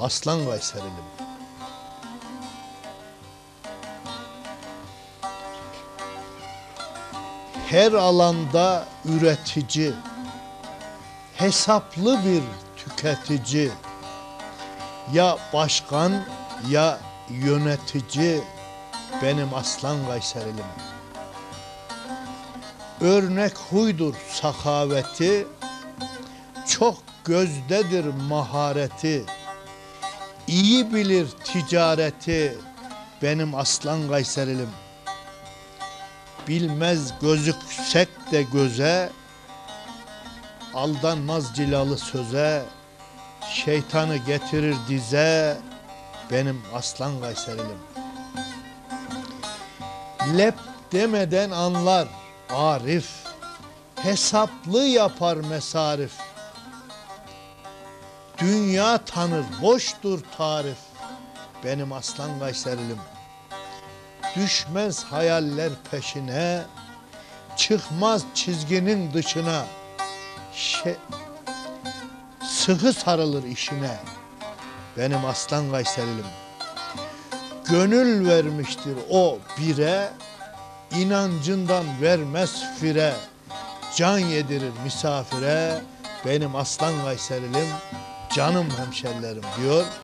Aslan Kayserilim. Her alanda üretici, hesaplı bir tüketici, ya başkan ya yönetici benim aslan Kayserilim. Örnek huydur sakaveti, çok gözdedir mahareti, iyi bilir ticareti benim aslan Kayserilim. Bilmez gözüksek de göze, aldanmaz cilalı söze, şeytanı getirir dize, benim aslan Kayserilim. Lep demeden anlar Arif, hesaplı yapar mesarif. Dünya tanır, boştur tarif. Benim aslan Kayserilim. Düşmez hayaller peşine, çıkmaz çizginin dışına. Şe sıkı sarılır işine. Benim aslan Kayserilim. Gönül vermiştir o bire, inancından vermez fire. Can yedirir misafire, benim aslan Kayserilim, canım hemşerilerim diyor.